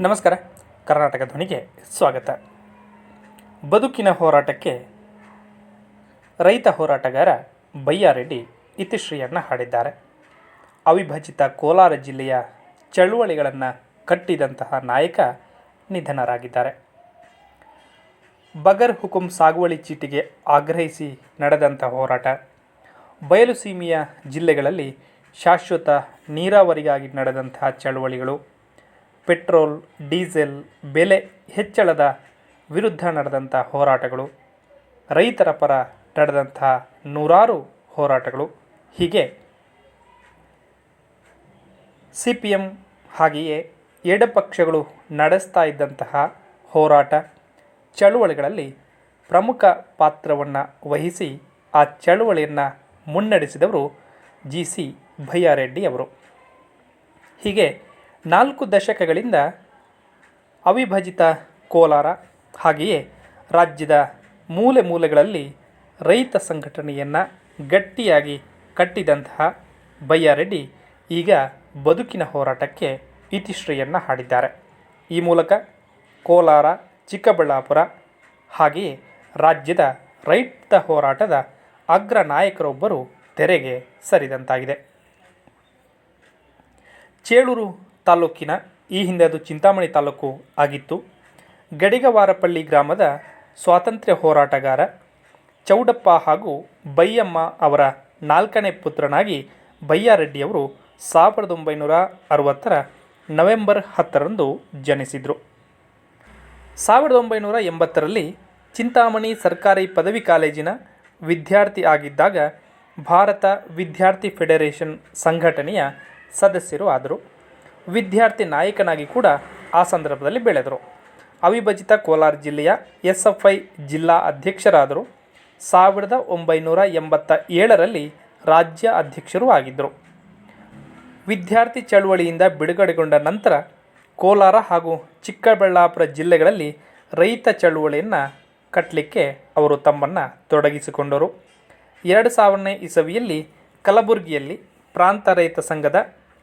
ನಮಸ್ಕಾರ. ಕರ್ನಾಟಕ ಧ್ವನಿಗೆ ಸ್ವಾಗತ. ಬದುಕಿನ ಹೋರಾಟಕ್ಕೆ ರೈತ ಹೋರಾಟಗಾರ ಬಯ್ಯಾರೆಡ್ಡಿ ಇತಿಶ್ರೀಯನ್ನು ಹಾಡಿದ್ದಾರೆ. ಅವಿಭಜಿತ ಕೋಲಾರ ಜಿಲ್ಲೆಯ ಚಳುವಳಿಗಳನ್ನು ಕಟ್ಟಿದಂತಹ ನಾಯಕ ನಿಧನರಾಗಿದ್ದಾರೆ. ಬಗರ್ ಹುಕುಂ ಸಾಗುವಳಿ ಚೀಟಿಗೆ ಆಗ್ರಹಿಸಿ ನಡೆದಂಥ ಹೋರಾಟ. ಬಯಲು ಸೀಮೆಯ ಜಿಲ್ಲೆಗಳಲ್ಲಿ ಶಾಶ್ವತ ನೀರಾವರಿಗಾಗಿ ನಡೆದಂತಹ ಚಳುವಳಿಗಳು. ಪೆಟ್ರೋಲ್, ಡೀಸೆಲ್ ಬೆಲೆ ಹೆಚ್ಚಳದ ವಿರುದ್ಧ ನಡೆದಂಥ ಹೋರಾಟಗಳು. ರೈತರ ಪರ ನಡೆದಂಥ ನೂರಾರು ಹೋರಾಟಗಳು. ಹೀಗೆ ಸಿ ಪಿ ಎಂ ಹಾಗೆಯೇ ಎಡಪಕ್ಷಗಳು ನಡೆಸ್ತಾ ಇದ್ದಂತಹ ಹೋರಾಟ ಚಳುವಳಿಗಳಲ್ಲಿ ಪ್ರಮುಖ ಪಾತ್ರವನ್ನು ವಹಿಸಿ ಆ ಚಳುವಳಿಯನ್ನು ಮುನ್ನಡೆಸಿದವರು ಜಿ ಸಿ ಭಯ್ಯಾರೆಡ್ಡಿ ಅವರು. ಹೀಗೆ ನಾಲ್ಕು ದಶಕಗಳಿಂದ ಅವಿಭಜಿತ ಕೋಲಾರ ಹಾಗೆಯೇ ರಾಜ್ಯದ ಮೂಲೆ ಮೂಲೆಗಳಲ್ಲಿ ರೈತ ಸಂಘಟನೆಯನ್ನು ಗಟ್ಟಿಯಾಗಿ ಕಟ್ಟಿದಂತಹ ಬಯ್ಯಾರೆಡ್ಡಿ ಈಗ ಬದುಕಿನ ಹೋರಾಟಕ್ಕೆ ಇತಿಶ್ರೀಯನ್ನು ಹಾಡಿದ್ದಾರೆ. ಈ ಮೂಲಕ ಕೋಲಾರ, ಚಿಕ್ಕಬಳ್ಳಾಪುರ ಹಾಗೆಯೇ ರಾಜ್ಯದ ರೈತ ಹೋರಾಟದ ಅಗ್ರ ನಾಯಕರೊಬ್ಬರು ತೆರೆಗೆ ಸರಿದಂತಾಗಿದೆ. ಚೇಳೂರು ತಾಲೂಕಿನ ಈ ಹಿಂದೆ ಅದು ಚಿಂತಾಮಣಿ ತಾಲೂಕು ಆಗಿತ್ತು. ಗಡಿಗವಾರಪಳ್ಳಿ ಗ್ರಾಮದ ಸ್ವಾತಂತ್ರ್ಯ ಹೋರಾಟಗಾರ ಚೌಡಪ್ಪ ಹಾಗೂ ಬೈಯಮ್ಮ ಅವರ ನಾಲ್ಕನೇ ಪುತ್ರನಾಗಿ ಬೈಯಾರೆಡ್ಡಿಯವರು ಸಾವಿರದ ಒಂಬೈನೂರ ಅರವತ್ತರ ನವೆಂಬರ್ ಹತ್ತರಂದು ಜನಿಸಿದರು. ಸಾವಿರದ ಒಂಬೈನೂರ ಎಂಬತ್ತರಲ್ಲಿ ಚಿಂತಾಮಣಿ ಸರ್ಕಾರಿ ಪದವಿ ಕಾಲೇಜಿನ ವಿದ್ಯಾರ್ಥಿ ಆಗಿದ್ದಾಗ ಭಾರತ ವಿದ್ಯಾರ್ಥಿ ಫೆಡರೇಷನ್ ಸಂಘಟನೆಯ ಸದಸ್ಯರು ಆದರು. ವಿದ್ಯಾರ್ಥಿ ನಾಯಕನಾಗಿ ಕೂಡ ಆ ಸಂದರ್ಭದಲ್ಲಿ ಬೆಳೆದರು. ಅವಿಭಜಿತ ಕೋಲಾರ ಜಿಲ್ಲೆಯ ಎಸ್ ಎಫ್ ಐ ಜಿಲ್ಲಾ ಅಧ್ಯಕ್ಷರಾದರು. ಸಾವಿರದ ಒಂಬೈನೂರ ಎಂಬತ್ತ ಏಳರಲ್ಲಿ ರಾಜ್ಯ ಅಧ್ಯಕ್ಷರೂ ಆಗಿದ್ದರು. ವಿದ್ಯಾರ್ಥಿ ಚಳುವಳಿಯಿಂದ ಬಿಡುಗಡೆಗೊಂಡ ನಂತರ ಕೋಲಾರ ಹಾಗೂ ಚಿಕ್ಕಬಳ್ಳಾಪುರ ಜಿಲ್ಲೆಗಳಲ್ಲಿ ರೈತ ಚಳುವಳಿಯನ್ನು ಕಟ್ಟಲಿಕ್ಕೆ ಅವರು ತಮ್ಮನ್ನು ತೊಡಗಿಸಿಕೊಂಡರು. ಎರಡು ಸಾವಿರನೇ ಇಸವಿಯಲ್ಲಿ ಕಲಬುರಗಿಯಲ್ಲಿ ಪ್ರಾಂತ ರೈತ ಸಂಘದ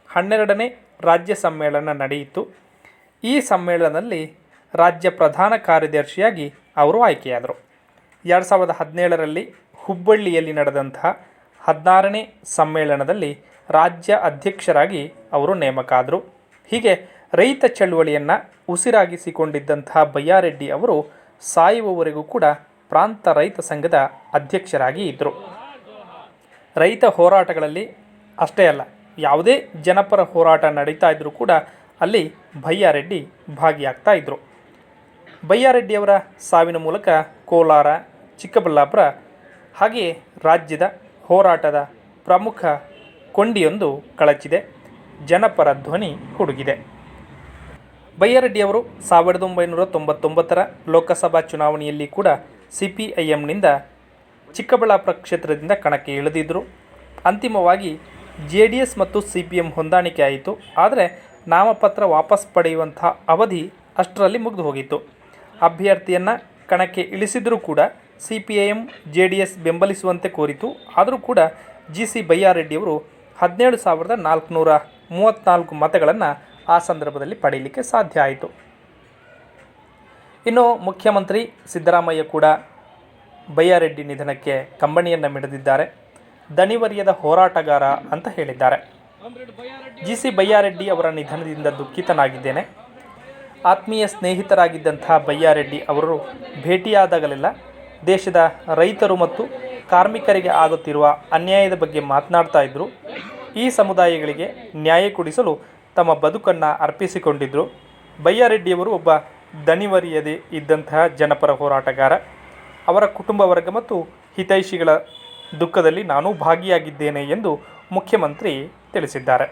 ಹನ್ನೆರಡನೇ ರಾಜ್ಯ ಸಮ್ಮೇಳನ ನಡೆಯಿತು. ಈ ಸಮ್ಮೇಳನದಲ್ಲಿ ರಾಜ್ಯ ಪ್ರಧಾನ ಕಾರ್ಯದರ್ಶಿಯಾಗಿ ಅವರು ಆಯ್ಕೆಯಾದರು. ಎರಡು ಸಾವಿರದ ಹದಿನೇಳರಲ್ಲಿ ಹುಬ್ಬಳ್ಳಿಯಲ್ಲಿ ನಡೆದಂತಹ ಹದಿನಾರನೇ ಸಮ್ಮೇಳನದಲ್ಲಿ ರಾಜ್ಯ ಅಧ್ಯಕ್ಷರಾಗಿ ಅವರು ನೇಮಕ ಆದರು ಹೀಗೆ ರೈತ ಚಳುವಳಿಯನ್ನು ಉಸಿರಾಗಿಸಿಕೊಂಡಿದ್ದಂತಹ ಬಯ್ಯಾರೆಡ್ಡಿ ಅವರು ಸಾಯುವವರೆಗೂ ಕೂಡ ಪ್ರಾಂತ ರೈತ ಸಂಘದ ಅಧ್ಯಕ್ಷರಾಗಿ ಇದ್ದರು ರೈತ ಹೋರಾಟಗಳಲ್ಲಿ ಅಷ್ಟೇ ಅಲ್ಲ ಯಾವುದೇ ಜನಪರ ಹೋರಾಟ ನಡೀತಾ ಇದ್ದರೂ ಕೂಡ ಅಲ್ಲಿ ಭಯ್ಯಾರೆಡ್ಡಿ ಭಾಗಿಯಾಗ್ತಾ ಇದ್ದರು ಬಯ್ಯಾರೆಡ್ಡಿಯವರ ಸಾವಿನ ಮೂಲಕ ಕೋಲಾರ, ಚಿಕ್ಕಬಳ್ಳಾಪುರ ಹಾಗೆಯೇ ರಾಜ್ಯದ ಹೋರಾಟದ ಪ್ರಮುಖ ಕೊಂಡಿಯೊಂದು ಕಳಚಿದೆ, ಜನಪರ ಧ್ವನಿ ಹುಡುಗಿದೆ. ಬಯ್ಯಾರೆಡ್ಡಿಯವರು ಸಾವಿರದ ಒಂಬೈನೂರ ತೊಂಬತ್ತೊಂಬತ್ತರ ಲೋಕಸಭಾ ಚುನಾವಣೆಯಲ್ಲಿ ಕೂಡ ಸಿ ಪಿ ಐ ಎಂನಿಂದ ಚಿಕ್ಕಬಳ್ಳಾಪುರ ಕ್ಷೇತ್ರದಿಂದ ಕಣಕ್ಕೆ ಇಳಿದಿದ್ದರು ಅಂತಿಮವಾಗಿ ಜೆ ಡಿ ಎಸ್ ಮತ್ತು ಸಿ ಪಿ ಎಂ ಹೊಂದಾಣಿಕೆ ಆಯಿತು. ಆದರೆ ನಾಮಪತ್ರ ವಾಪಸ್ ಪಡೆಯುವಂಥ ಅವಧಿ ಅಷ್ಟರಲ್ಲಿ ಮುಗಿದು ಹೋಗಿತ್ತು. ಅಭ್ಯರ್ಥಿಯನ್ನು ಕಣಕ್ಕೆ ಇಳಿಸಿದರೂ ಕೂಡ C P I M J D S ಬೆಂಬಲಿಸುವಂತೆ ಕೋರಿತು. ಆದರೂ ಕೂಡ ಜಿ ಸಿ ಬೈಯಾರೆಡ್ಡಿಯವರು ಹದಿನೇಳು ಸಾವಿರದ ನಾಲ್ಕುನೂರ ಮೂವತ್ತ್ನಾಲ್ಕು ಮತಗಳನ್ನು ಆ ಸಂದರ್ಭದಲ್ಲಿ ಪಡೆಯಲಿಕ್ಕೆ ಸಾಧ್ಯ ಆಯಿತು. ಇನ್ನು ಮುಖ್ಯಮಂತ್ರಿ ಸಿದ್ದರಾಮಯ್ಯ ಕೂಡ ಬೈಯಾರೆಡ್ಡಿ ನಿಧನಕ್ಕೆ ಕಂಬನಿಯನ್ನು ಮಿಡಿದಿದ್ದಾರೆ. ದಣಿವರಿಯದ ಹೋರಾಟಗಾರ ಅಂತ ಹೇಳಿದ್ದಾರೆ. ಜಿ ಸಿ ಬಯ್ಯಾರೆಡ್ಡಿ ಅವರ ನಿಧನದಿಂದ ದುಃಖಿತನಾಗಿದ್ದೇನೆ. ಆತ್ಮೀಯ ಸ್ನೇಹಿತರಾಗಿದ್ದಂಥ ಬಯ್ಯಾರೆಡ್ಡಿ ಅವರು ಭೇಟಿಯಾದಾಗಲೆಲ್ಲ ದೇಶದ ರೈತರು ಮತ್ತು ಕಾರ್ಮಿಕರಿಗೆ ಆಗುತ್ತಿರುವ ಅನ್ಯಾಯದ ಬಗ್ಗೆ ಮಾತನಾಡ್ತಾ ಇದ್ದರು ಈ ಸಮುದಾಯಗಳಿಗೆ ನ್ಯಾಯ ಕೊಡಿಸಲು ತಮ್ಮ ಬದುಕನ್ನು ಅರ್ಪಿಸಿಕೊಂಡಿದ್ದರು ಬಯ್ಯಾರೆಡ್ಡಿಯವರು ಒಬ್ಬ ದಣಿವರಿಯದೇ ಇದ್ದಂತಹ ಜನಪರ ಹೋರಾಟಗಾರ. ಅವರ ಕುಟುಂಬ ವರ್ಗ ಮತ್ತು ಹಿತೈಷಿಗಳ ದುಃಖದಲ್ಲಿ ನಾನು ಭಾಗಿಯಾಗಿದ್ದೇನೆ ಎಂದು ಮುಖ್ಯಮಂತ್ರಿ ತಿಳಿಸಿದ್ದಾರೆ.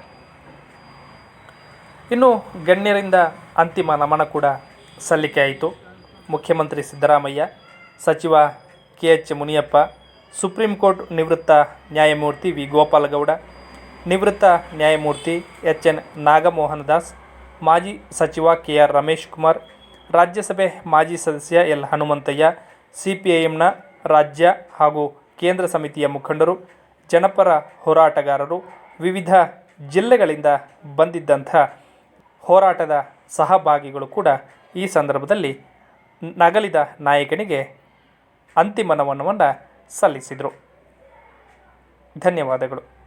ಇನ್ನು ಗಣ್ಯರಿಂದ ಅಂತಿಮ ನಮನ ಕೂಡ ಸಲ್ಲಿಕೆಯಾಯಿತು ಮುಖ್ಯಮಂತ್ರಿ ಸಿದ್ದರಾಮಯ್ಯ, ಸಚಿವ K H Muniyappa, supreme court ನಿವೃತ್ತ ನ್ಯಾಯಮೂರ್ತಿ ವಿ. ಗೋಪಾಲಗೌಡ, ನಿವೃತ್ತ ನ್ಯಾಯಮೂರ್ತಿ ಎಚ್ ಎನ್ ನಾಗಮೋಹನ್ ದಾಸ್, ಮಾಜಿ ಸಚಿವ ಕೆ ಆರ್ ರಮೇಶ್ ಕುಮಾರ್, ರಾಜ್ಯಸಭೆ ಮಾಜಿ ಸದಸ್ಯ L. Hanumanthaiah C P I ರಾಜ್ಯ ಹಾಗೂ ಕೇಂದ್ರ ಸಮಿತಿಯ ಮುಖಂಡರು, ಜನಪರ ಹೋರಾಟಗಾರರು, ವಿವಿಧ ಜಿಲ್ಲೆಗಳಿಂದ ಬಂದಿದ್ದಂಥ ಹೋರಾಟದ ಸಹಭಾಗಿಗಳು ಕೂಡ ಈ ಸಂದರ್ಭದಲ್ಲಿ ನಗಲಿದ ನಾಯಕನಿಗೆ ಅಂತಿಮ ನಮನವನ್ನು ಸಲ್ಲಿಸಿದರು. ಧನ್ಯವಾದಗಳು.